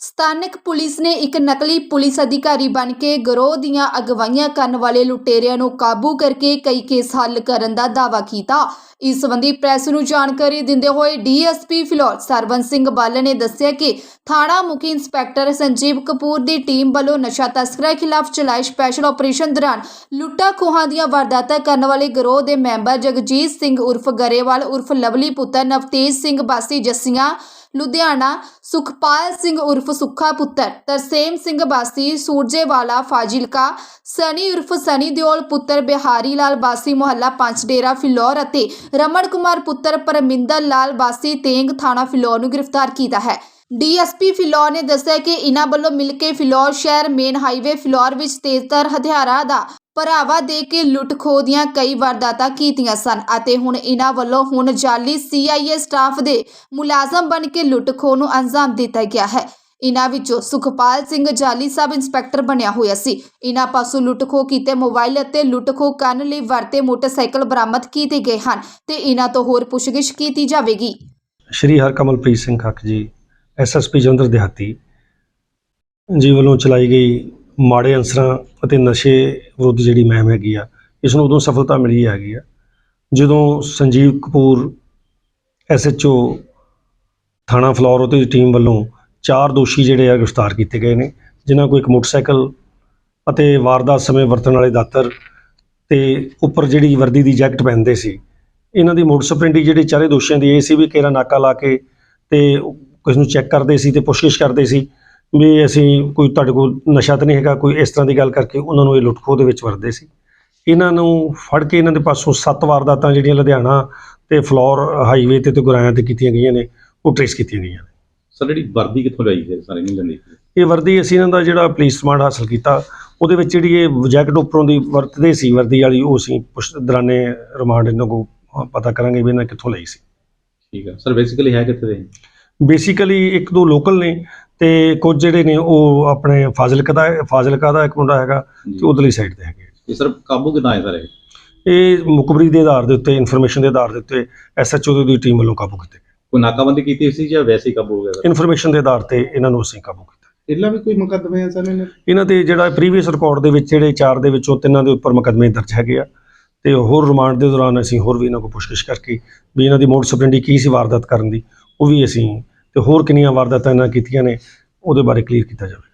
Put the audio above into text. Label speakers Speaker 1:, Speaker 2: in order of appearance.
Speaker 1: ਸਥਾਨਕ ਪੁਲਿਸ ਨੇ ਇੱਕ ਨਕਲੀ ਪੁਲਿਸ ਅਧਿਕਾਰੀ ਬਣ ਕੇ ਗਰੋਹ ਦੀਆਂ ਅਗਵਾਈਆਂ ਕਰਨ ਵਾਲੇ ਲੁਟੇਰਿਆਂ ਨੂੰ ਕਾਬੂ ਕਰਕੇ ਕਈ ਕੇਸ ਹੱਲ ਕਰਨ ਦਾ ਦਾਅਵਾ ਕੀਤਾ। ਇਸ ਸੰਬੰਧੀ ਪ੍ਰੈਸ ਨੂੰ ਜਾਣਕਾਰੀ ਦਿੰਦੇ ਹੋਏ ਡੀਐਸਪੀ ਫਿਲੌਰ ਸਰਵਨ ਸਿੰਘ ਬੱਲ ਨੇ ਦੱਸਿਆ ਕਿ ਥਾਣਾ ਮੁਖੀ ਇੰਸਪੈਕਟਰ ਸੰਜੀਵ ਕਪੂਰ ਦੀ ਟੀਮ ਵੱਲੋਂ ਨਸ਼ਾ ਤਸਕਰਾਂ ਖਿਲਾਫ ਚਲਾਏ ਸਪੈਸ਼ਲ ਆਪਰੇਸ਼ਨ ਦੌਰਾਨ ਲੁੱਟਾਂ ਖੋਹਾਂ ਦੀਆਂ ਵਾਰਦਾਤਾਂ ਕਰਨ ਵਾਲੇ ਗਰੋਹ ਦੇ ਮੈਂਬਰ ਜਗਜੀਤ ਸਿੰਘ ਉਰਫ ਗਰੇਵਾਲ ਉਰਫ ਲਵਲੀ ਪੁੱਤਰ ਨਵਤੇਜ ਸਿੰਘ ਬਾਸੀ ਜੱਸੀਆਂ ਲੁਧਿਆਣਾ, ਸੁਖਪਾਲ ਸਿੰਘ ਉਰਫ ਸੁੱਖਾ ਪੁੱਤਰ, ਤਰਸੇਮ ਸਿੰਘ ਬਾਸੀ, ਸੂਰਜੇਵਾਲਾ ਫਾਜ਼ਿਲਕਾ, ਸਨੀ ਉਰਫ ਸਨੀ ਦਿਓਲ ਪੁੱਤਰ, ਬਿਹਾਰੀ ਲਾਲ ਬਾਸੀ, ਮੁਹੱਲਾ ਪੰਜ, ਡੇਰਾ ਫਿਲੌਰ ਅਤੇ ਰਮਨ ਕੁਮਾਰ ਪੁੱਤਰ, ਪਰਮਿੰਦਰ ਲਾਲ ਬਾਸੀ, ਤੇਂਗ ਥਾਣਾ ਫਿਲੌਰ ਨੂੰ ਗ੍ਰਿਫਤਾਰ ਕੀਤਾ ਹੈ। ਡੀਐਸਪੀ ਫਿਲੌਰ ਨੇ ਦੱਸਿਆ ਕਿ ਇਨ੍ਹਾਂ ਵੱਲੋਂ ਮਿਲ ਕੇ ਫਿਲੌਰ ਸ਼ਹਿਰ ਮੇਨ ਹਾਈਵੇ ਫਿਲੌਰ ਵਿੱਚ ਤੇਜ਼ਤਰ ਹਥਿਆਰਾਂ ਦਾ ਭਰਾਵਾ ਦੇ ਕੇ ਲੁੱਟ ਦੀਆਂ ਕਈ ਵਾਰਦਾਤਾਂ ਕੀਤੀਆਂ ਸਨ ਅਤੇ ਹੁਣ ਇਨ੍ਹਾਂ ਵੱਲੋਂ ਹੁਣ ਜਾਲੀ ਸੀਆਈਏ ਸਟਾਫ ਦੇ ਮੁਲਾਜ਼ਮ ਬਣ ਕੇ ਲੁੱਟ ਨੂੰ ਅੰਜਾਮ ਦਿੱਤਾ ਗਿਆ ਹੈ। ਇਨ੍ਹਾਂ ਵਿੱਚੋਂ ਸੁਖਪਾਲ ਸਿੰਘ ਜਾਲੀ ਸਬ ਇੰਸਪੈਕਟਰ ਬਣਿਆ ਹੋਇਆ ਸੀ। ਇਨ੍ਹਾਂ ਪਾਸੋਂ ਲੁੱਟ ਕੀਤੇ ਮੋਬਾਈਲ ਅਤੇ ਲੁੱਟ ਖੋਹ ਕਰਨ ਲਈ ਵਰਤੇ ਮੋਟਰਸਾਈਕਲ ਬਰਾਮਦ ਕੀਤੇ ਗਏ ਹਨ ਤੇ ਇਨ੍ਹਾਂ ਤੋਂ ਹੋਰ ਪੁੱਛਗਿੱਛ ਕੀਤੀ ਜਾਵੇਗੀ।
Speaker 2: ਸ਼੍ਰੀ ਹਰਕਮਲਪ੍ਰੀਤ ਸਿੰਘ ਖੱਕ ਜੀ ਐਸਐਸਪੀ ਜਲੰਧਰ ਦਿਹਾਤੀ, ਜੀ ਵੱਲੋਂ ਚਲਾਈ ਗਈ ਮਾੜੇ ਅਨਸਰਾਂ ਅਤੇ ਨਸ਼ੇ ਵਿਰੁੱਧ ਜਿਹੜੀ ਮਹਿਮ ਹੈਗੀ ਆ, ਇਸ ਨੂੰ ਉਦੋਂ ਸਫਲਤਾ ਮਿਲੀ ਹੈਗੀ ਆ, ਜਦੋਂ ਸੰਜੀਵ ਕਪੂਰ ਐਸਐਚਓ ਥਾਣਾ ਫਲੋਰ ਉਹਦੀ ਟੀਮ ਵੱਲੋਂ ਚਾਰ ਦੋਸ਼ੀ ਜਿਹੜੇ ਆ ਗ੍ਰਿਫਤਾਰ ਕੀਤੇ ਗਏ ਨੇ, ਜਿਨ੍ਹਾਂ ਕੋਲ ਇੱਕ ਮੋਟਰਸਾਈਕਲ ਅਤੇ ਵਾਰਦਾਤ ਸਮੇਂ ਵਰਤਣ ਵਾਲੇ ਦਾਤਰ ਤੇ ਉੱਪਰ ਜਿਹੜੀ ਵਰਦੀ ਦੀ ਜੈਕਟ ਪਹਿਨਦੇ ਸੀ। ਇਹਨਾਂ ਦੀ ਮੋਟਰ ਸਪਰੈਂਡੀ ਜਿਹੜੇ ਚਾਰੇ ਦੋਸ਼ੀਆਂ ਦੀ ਇਹ ਸੀ ਵੀ ਕੇਰਾ ਨਾਕਾ ਲਾ ਕੇ ਤੇ ਕਿਸ ਨੂੰ ਚੈੱਕ ਕਰਦੇ ਸੀ ਤੇ ਪੁੱਛਗਿੱਛ ਕਰਦੇ ਸੀ। ਵੀ ਅਸੀਂ ਕੋਈ ਤੁਹਾਡੇ ਕੋਲ ਨਸ਼ਾ ਤਾਂ ਨਹੀਂ ਹੈਗਾ ਕੋਈ ਇਸ ਤਰ੍ਹਾਂ ਦੀ ਗੱਲ ਕਰਕੇ ਉਹਨਾਂ ਨੂੰ ਇਹ ਲੁੱਟਖੋ ਦੇ ਵਿੱਚ ਵਰਦੇ ਸੀ। ਇਹਨਾਂ ਨੂੰ ਫੜ ਕੇ ਇਹਨਾਂ ਦੇ ਪਾਸੋਂ ਸੱਤ ਵਾਰਦਾਤਾਂ ਜਿਹੜੀਆਂ ਲੁਧਿਆਣਾ ਤੇ ਫਲੋਰ ਹਾਈਵੇ ਤੇ ਤੇ ਗੁਰਾਇਆਂ ਤੇ ਕੀਤੀਆਂ ਗਈਆਂ ਨੇ ਉਹ ਟ੍ਰੇਸ ਕੀਤੀਆਂ ਗਈਆਂ ਨੇ।
Speaker 3: ਸਰ ਜਿਹੜੀ ਵਰਦੀ ਕਿੱਥੋਂ ਲਈ ਹੈ ਸਾਰੇ ਨਹੀਂ ਲੈਂਦੇ
Speaker 2: ਇਹ ਵਰਦੀ ਅਸੀਂ ਇਹਨਾਂ ਦਾ ਜਿਹੜਾ ਪੁਲਿਸ ਸਮਾਨ ਹਾਸਲ ਕੀਤਾ ਉਹਦੇ ਵਿੱਚ ਜਿਹੜੀ ਇਹ ਜੈਕਟ ਉੱਪਰੋਂ ਦੀ ਵਰਤਦੇ ਸੀ ਵਰਦੀ ਵਾਲੀ ਉਹ ਅਸੀਂ ਪੁੱਛ ਦਰਾਨੇ ਰਿਮਾਂਡ ਇਹਨਾਂ ਕੋ ਪਤਾ ਕਰਾਂਗੇ ਵੀ ਇਹਨਾਂ ਕਿੱਥੋਂ ਲਈ ਸੀ।
Speaker 3: ਠੀਕ ਹੈ। ਸਰ ਬੇਸਿਕਲੀ ਹੈ ਕਿੱਥੇ ਦੇ?
Speaker 2: ਬੇਸਿਕਲੀ ਇੱਕ ਦੋ ਲੋਕਲ ਨੇ ਤੇ ਕੁਝ ਜਿਹੜੇ ਨੇ ਉਹ ਆਪਣੇ ਫਾਜ਼ਿਲਕਾ ਦਾ ਫਾਜ਼ਿਲਕਾ ਦਾ ਇੱਕ ਮੁੰਡਾ ਹੈਗਾ ਤੇ ਉਧਰਲੀ ਸਾਈਡ ਤੇ ਹੈਗੇ
Speaker 3: ਇਹ ਸਰ ਕਾਬੂ ਕਿਦਾਂ ਆਏ ਸਰ? ਇਹ
Speaker 2: ਇਹ ਮੁਖਬਰੀ ਦੇ ਆਧਾਰ ਦੇ ਉੱਤੇ ਇਨਫੋਰਮੇਸ਼ਨ ਦੇ ਆਧਾਰ ਦੇ ਉੱਤੇ ਐਸਐਚਓ ਦੀ ਟੀਮ ਵੱਲੋਂ ਕਾਬੂ ਕੀਤੇ ਗਏ।
Speaker 3: ਕੋਈ ਨਾਕਾਬੰਦੀ ਕੀਤੀ ਸੀ ਜਾਂ ਵੈਸੇ ਹੀ ਕਾਬੂ ਹੋ ਗਿਆ ਸਰ?
Speaker 2: ਇਨਫੋਰਮੇਸ਼ਨ ਦੇ ਆਧਾਰ ਤੇ ਇਹਨਾਂ ਨੂੰ ਅਸੀਂ ਕਾਬੂ ਕੀਤਾ।
Speaker 4: ਪਹਿਲਾਂ ਵੀ ਕੋਈ ਮੁਕੱਦਮੇ ਆ ਸਰ ਇਹਨਾਂ
Speaker 2: ਇਹਨਾਂ ਤੇ ਜਿਹੜਾ ਪ੍ਰੀਵੀਅਸ ਰਿਕਾਰਡ ਦੇ ਵਿੱਚ ਜਿਹੜੇ ਚਾਰ ਦੇ ਵਿੱਚੋਂ ਤਿੰਨਾਂ ਦੇ ਉੱਪਰ ਮੁਕੱਦਮੇ ਦਰਜ ਹੈਗੇ ਆ। ਤੇ ਹੋਰ ਰਿਮਾਂਡ ਦੇ ਦੌਰਾਨ ਅਸੀਂ ਹੋਰ ਵੀ ਇਹਨਾਂ ਕੋਲ ਪੁੱਛਗਿੱਛ ਕਰਕੇ ਵੀ ਇਹਨਾਂ ਦੀ ਮੋਟਰ ਸਪਰੈਂਡੀ ਕੀ ਸੀ ਵਾਰਦਾਤ ਕਰਨ ਦੀ ਉਹ ਵੀ ਅਸੀਂ ਤੇ ਹੋਰ ਕਿੰਨੀਆਂ ਵਾਰਦਾਤਾਂ ਇਹਨਾਂ ਕੀਤੀਆਂ ਨੇ ਉਹਦੇ ਬਾਰੇ ਕਲੀਅਰ ਕੀਤਾ ਜਾਵੇ।